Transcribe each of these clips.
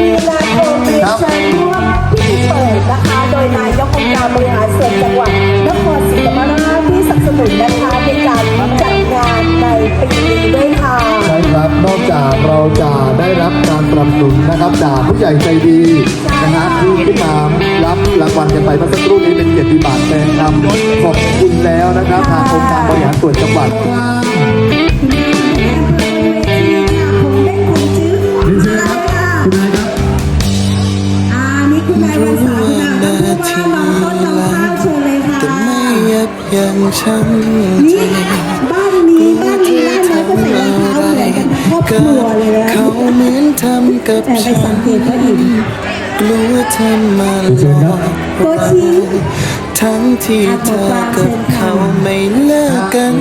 มีนาคมเรียนเชิญร่วมพิธีเปิดนะคะ โดยนายกองค์การบริหารส่วนจังหวัดนครศรีธรรมราชที่สนับสนุนนะคะในการจัดงานในปีนี้ด้วยค่ะใช่ครับ นอกจากเราจะได้รับการสนับสนุนนะครับจากผู้ใหญ่ใจดีนะฮะที่ขึ้นมารับรางวัลกันไปเมื่อสักครู่นี้เป็นเกียรติบัตรแทนคำขอบคุณแล้วนะครับทางองค์การบริหารส่วน คุณนายวันสาร์ค่ะท่านผู้ว่าน้องต้นน้องข้าวเชิญเลยค่ะยับยั้งชั่งนี่ใจบ้านนี้บ้านนี้บ้านนี้ก็ใส่รองเท้าเหมือนกันครอบครัวเลยนะเขาเหมือนทำกับแต่ไปสังเกตเขาอีกกลัวเธอมาหลอกโกชิทั้งที่เธอกับเขาไม่เลิกกัน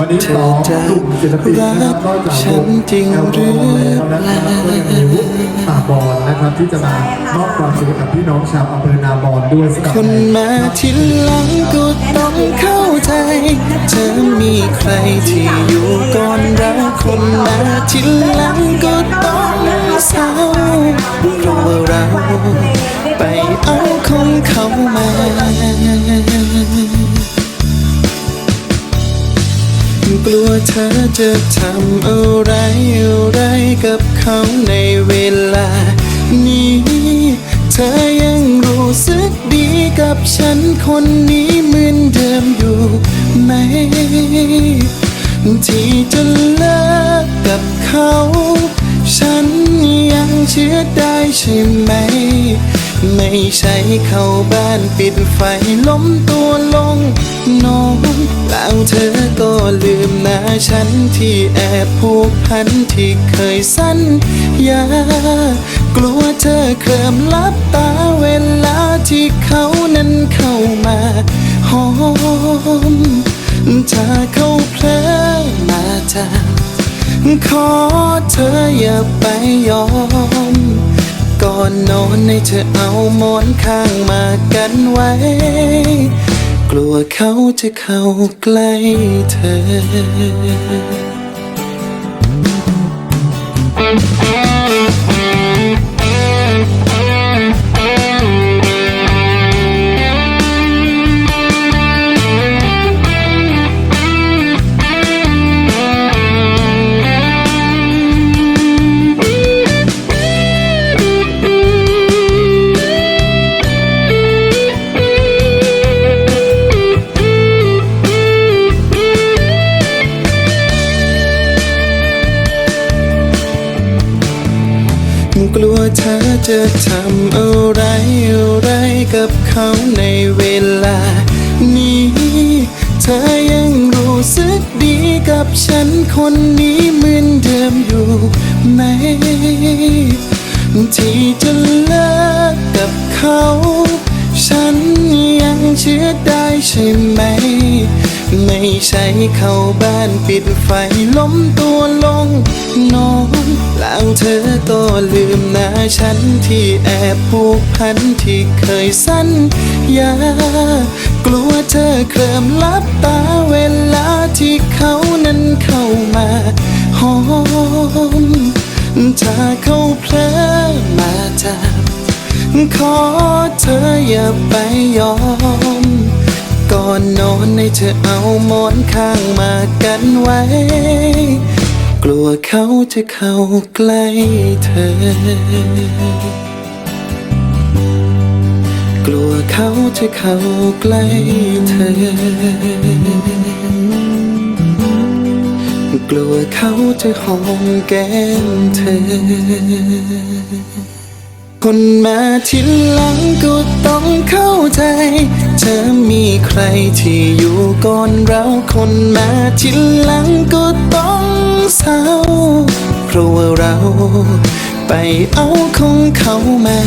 วันนี้เธสองจะกลุ่มศิลปินนะครับนอกจากฉันจริงแอลหกรืออฮอล์แล้วนะครับก็ยังมีวุฒิตาบอลนะครับที่จะมามอบความสุขกับพี่น้องชาวอำเภอนาบอนด้วยสำหรับคนมาทีหลังก็ต้องเข้าใจ เธอมีใครที่อยู่ก่อนเราคนมาทีหลังก็ต้องเศร้า กลัวเธอจะทำอะไรอะไรกับเขาในเวลา นี้ เธอยังรู้สึกดีกับฉันคนนี้เหมือนเดิมอยู่ไหม ที่จะเลิกกับเขา ฉันยังเชื่อได้ใช่ไหม ไม่ใช่เข้าบ้านปิดไฟล้มตัวลงนอนแล้วเธอก็ลืมหน้าฉันที่แอบผูกพันที่เคยสั้นยากลัวเธอเคลิมลับตาเวลาที่เขานั้นเข้ามาหอมถ้า อนนอนให้เธอเอาหมอนข้างมากันไว้ กลัวเขาจะเข้าใกล้เธอ กลัวเธอจะทำอะไรอะไรกับเขาในเวลา นี้ เธอยังรู้สึกดีกับฉันคนนี้เหมือนเดิมอยู่ไหม ที่จะเลิกกับเขา ฉันยังเชื่อได้ใช่ไหม ไม่ใช่เข้าบ้านปิดไฟล้มตัวลงนอน แล้วเธอก็ลืมหน้าฉันที่แอบผูกพันที่เคยสั้นยากลัวเธอเคลิมลับตาเวลาที่เขานั้นเข้ามาหอมถ้าเขาเพลอมาจับขอเธออย่าไปยอม ก่อนนอนให้เธอเอาหมอนข้างมากันไว้ ลัวเขาจะเข้าใกล้เธอ กลัวเขาจะเข้าใกล้เธอ กลัวเขาจะหอมแก้มเธอ คนมาทีหลังก็ต้องเข้าใจ เธอมีใครที่อยู่ก่อนเราคนมาทีหลังก็ต้อง เศร้าเพราะว่าเราไปเอาของเขามา